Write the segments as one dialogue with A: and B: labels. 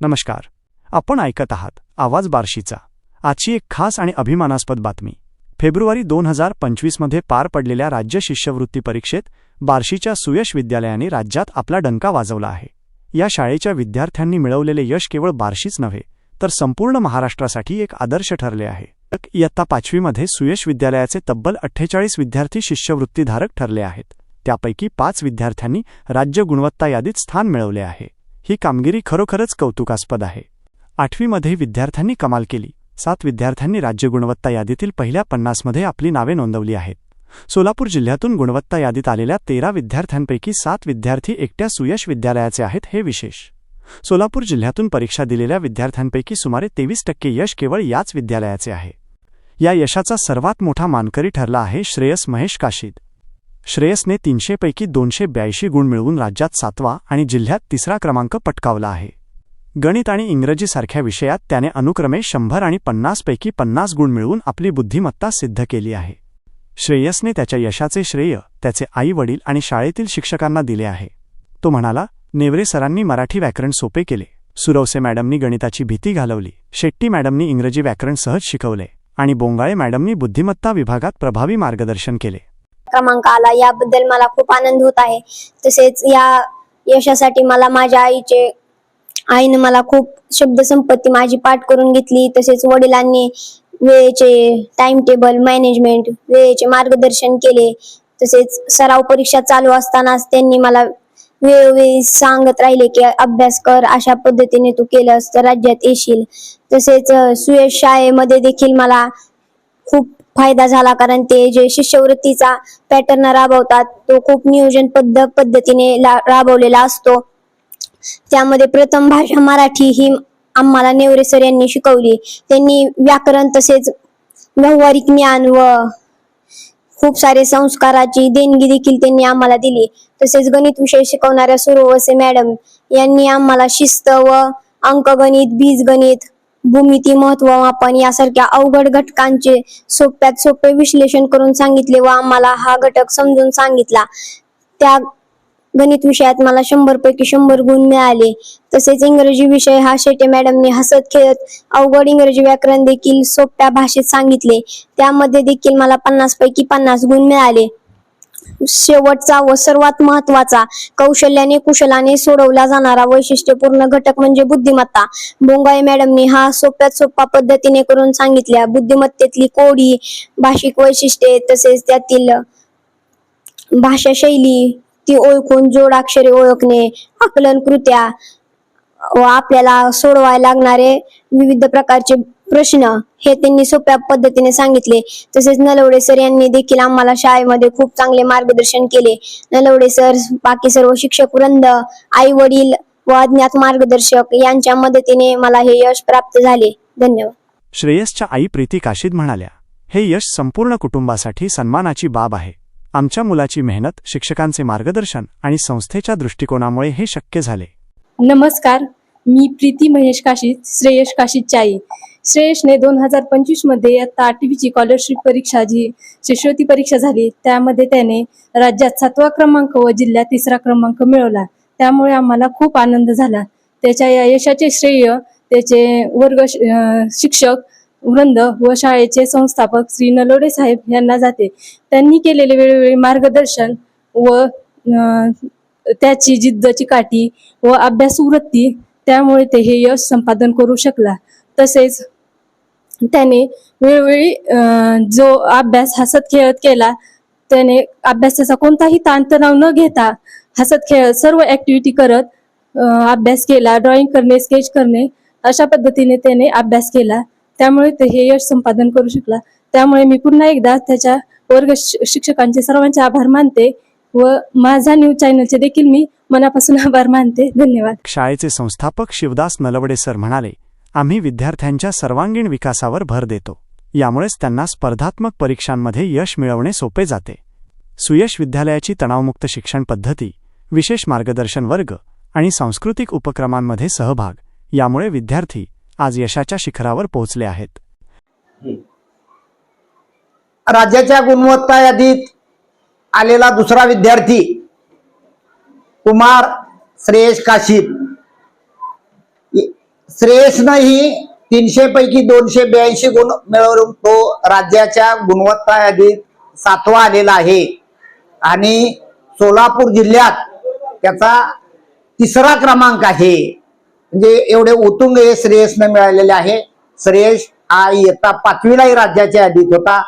A: नमस्कार. आपण ऐकत आहात आवाज बार्शीचा. आजची एक खास आणि अभिमानास्पद बातमी. फेब्रुवारी दोन हजार पंचवीसमध्ये पार पडलेल्या राज्य शिष्यवृत्ती परीक्षेत बार्शीच्या सुयश विद्यालयाने राज्यात आपला डंका वाजवला आहे. या शाळेच्या विद्यार्थ्यांनी मिळवलेले यश केवळ बार्शीच नव्हे तर संपूर्ण महाराष्ट्रासाठी एक आदर्श ठरले आहे. इयत्ता पाचवीमध्ये सुयश विद्यालयाचे तब्बल अठ्ठेचाळीस विद्यार्थी शिष्यवृत्तीधारक ठरले आहेत. त्यापैकी पाच विद्यार्थ्यांनी राज्य गुणवत्ता यादीत स्थान मिळवले आहे. ही कामगिरी खरोखरच कौतुकास्पद आहे. आठवीमध्ये विद्यार्थ्यांनी कमाल केली. सात विद्यार्थ्यांनी राज्य गुणवत्ता यादीतील पहिल्या पन्नासमध्ये आपली नावे नोंदवली आहेत. सोलापूर जिल्ह्यातून गुणवत्ता यादीत आलेल्या तेरा विद्यार्थ्यांपैकी सात विद्यार्थी एकट्या सुयश विद्यालयाचे आहेत हे विशेष. सोलापूर जिल्ह्यातून परीक्षा दिलेल्या विद्यार्थ्यांपैकी सुमारे तेवीस टक्के यश केवळ याच विद्यालयाचे आहे. या यशाचा सर्वात मोठा मानकरी ठरला आहे श्रेयस महेश काशीद. श्रेयसने तीनशेपैकी दोनशे ब्याऐंशी गुण मिळवून राज्यात सातवा आणि जिल्ह्यात तिसरा क्रमांक पटकावला आहे. गणित आणि इंग्रजीसारख्या विषयात त्याने अनुक्रमे शंभर आणि पन्नासपैकी पन्नास गुण मिळवून आपली बुद्धिमत्ता सिद्ध केली आहे. श्रेयसने त्याच्या यशाचे श्रेय त्याचे आई वडील आणि शाळेतील शिक्षकांना दिले आहे. तो म्हणाला नेवरे सरांनी मराठी व्याकरण सोपे केले. सुरवसे मॅडमनी गणिताची भीती घालवली. शेट्टी मॅडमनी इंग्रजी व्याकरण सहज शिकवले. आणि बोंगाळे मॅडमनी बुद्धिमत्ता विभागात प्रभावी मार्गदर्शन केले.
B: क्रमांक आला याबद्दल मला खूप आनंद होत आहे. तसेच या यशासाठी मला माझ्या आईचे आईने मला खूप शब्दसंपत्ती माझी पाठ करून घेतली. तसेच वडिलांनी वेळेचे टाइम टेबल मॅनेजमेंट वेळेचे मार्गदर्शन केले. तसेच सराव परीक्षा चालू असतानाच त्यांनी मला वेळोवेळी सांगत राहिले की अभ्यास कर अशा पद्धतीने तू केलंस तर राज्यात येशील. तसेच सुयश शाळेमध्ये देखील मला खूप फायदा झाला कारण ते जे शिष्यवृत्तीचा पॅटर्न राबवतात तो खूप नियोजन पद्ध पद्धतीने राबवलेला असतो. त्यामध्ये प्रथम भाषा मराठी ही आम्हाला नेवरे सर यांनी शिकवली. त्यांनी व्याकरण तसेच व्यावहारिक ज्ञान व खूप सारे संस्काराची देणगी देखील त्यांनी आम्हाला दिली. तसेच गणित विषय शिकवणाऱ्या सुरवसे मॅडम यांनी आम्हाला शिस्त व अंकगणित बीजगणित भूमिती महत्त्व आपण यासारख्या अवघड घटकांचे सोप्यात सोपे विश्लेषण करून सांगितले व आम्हाला हा घटक समजून सांगितला. त्या गणित विषयात मला शंभर पैकी शंभर गुण मिळाले. तसेच इंग्रजी विषय हा शेटे मॅडमने हसत खेळत अवघड इंग्रजी व्याकरण देखील सोप्या भाषेत सांगितले. त्यामध्ये देखील मला पन्नास पैकी पन्नास गुण मिळाले. शेवटचा व सर्वात महत्त्वाचा कौशल्याने कुशलाने सोडवला जाणारा वैशिष्ट्यपूर्ण घटक म्हणजे बुद्धिमत्ता. बोंगाई मॅडमने हा सोप्यात सोप्या पद्धतीने करून सांगितल्या. बुद्धिमत्तेतली कोडी भाषिक वैशिष्ट्ये तसेच त्यातील भाषा शैली ती ओळखून जोडाक्षरे ओळखणे आकलन कृत्या व आपल्याला सोडवायला लागणारे विविध प्रकारचे प्रश्न हे त्यांनी सोप्या पद्धतीने सांगितले. तसेच नलवडे सर यांनी देखील आम्हाला शाळेमध्ये खूप चांगले मार्गदर्शन केले. नलवडे सर बाकी सर्व शिक्षक वृंद आई वडील व अज्ञात मार्गदर्शक यांच्या मदतीने मला हे यश प्राप्त झाले. धन्यवाद.
A: श्रेयसच्या आई प्रीती काशीद म्हणाल्या हे यश संपूर्ण कुटुंबासाठी सन्मानाची बाब आहे. आमच्या मुलाची मेहनत शिक्षकांचे मार्गदर्शन आणि संस्थेच्या दृष्टिकोनामुळे हे शक्य झाले.
C: नमस्कार. मी प्रीती महेश काशीत श्रेयश काशीद चाई. श्रेयशने दोन हजार पंचवीसमध्ये आठवीची स्कॉलरशिप परीक्षा जी शिष्यवृत्ती परीक्षा झाली त्यामध्ये त्याने राज्यात सातवा क्रमांक व जिल्ह्यात तिसरा क्रमांक मिळवला. त्यामुळे आम्हाला खूप आनंद झाला. त्याच्या या यशाचे श्रेय त्याचे वर्ग शिक्षक वृंद व शाळेचे संस्थापक श्री नलोडे साहेब यांना जाते. त्यांनी केलेले वेळोवेळी मार्गदर्शन व त्याची जिद्दची काठी व अभ्यासवृत्ती त्यामुळे ते हे यश संपादन करू शकला. तसेच त्याने वेळोवेळी जो अभ्यास हसत खेळत केला त्याने अभ्यासाचा कोणताही ताणतणाव न घेता हसत खेळत सर्व ऍक्टिव्हिटी करत अभ्यास केला ड्रॉइंग करणे स्केच करणे अशा पद्धतीने त्याने अभ्यास केला. त्यामुळे ते हे यश संपादन करू शकला. त्यामुळे मी पुन्हा एकदा त्याच्या वर्ग शि- शिक्षकांचे सर्वांचे आभार मानते. व माझा न्यूज चॅनलचे देखील मी मनापासून आभार मानते. धन्यवाद.
A: शाळेचे संस्थापक शिवदास नलवडे सर म्हणाले आम्ही विद्यार्थ्यांच्या सर्वांगीण विकासावर भर देतो. यामुळेच त्यांना स्पर्धात्मक परीक्षांमध्ये यश मिळवणे सोपे जाते. सुयश विद्यालयाची तणावमुक्त शिक्षण पद्धती विशेष मार्गदर्शन वर्ग आणि सांस्कृतिक उपक्रमांमध्ये सहभाग यामुळे विद्यार्थी आज यशाच्या शिखरावर पोहोचले आहेत.
D: राज्याच्या गुणवत्ता यादीत आलेला दुसरा विद्यार्थी कुमार श्रेयश काशीद. इ- श्रेयसनंही तीनशे पैकी दोनशे ब्याऐंशी गुण मिळवून तो राज्याच्या गुणवत्ता यादीत सातवा आलेला आहे. आणि सोलापूर जिल्ह्यात त्याचा तिसरा क्रमांक आहे. म्हणजे एवढे उतुंग हे श्रेयसनं मिळालेले आहे. श्रेयस हा इयत्ता पाचवीलाही राज्याच्या यादीत होता.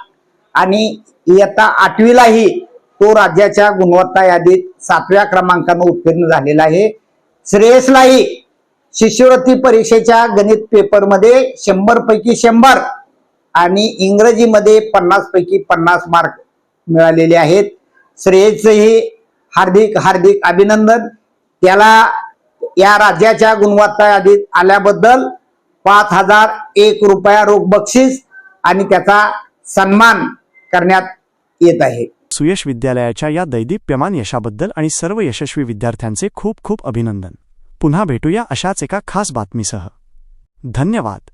D: आणि इयत्ता आठवीलाही तो राज्याच्या गुणवत्ता यादीत सातव्या क्रमांकानं उत्तीर्ण झालेला आहे. श्रेयसलाही शिष्यवृत्ती परीक्षेच्या गणित पेपरमध्ये शंभर पैकी शंभर आणि इंग्रजीमध्ये पन्नास पैकी पन्नास मार्क मिळालेले आहेत. श्रेयसचंही हार्दिक हार्दिक अभिनंदन. त्याला या राज्याच्या गुणवत्ता यादीत आल्याबद्दल पाच हजार एक रुपया रोख बक्षीस आणि त्याचा सन्मान करण्यात येत आहे.
A: सुयश विद्यालयाच्या या दैदिप्यमान यशाबद्दल आणि सर्व यशस्वी विद्यार्थ्यांचे खूप खूप अभिनंदन. पुन्हा भेटूया अशाच एका खास बातमीसह. धन्यवाद.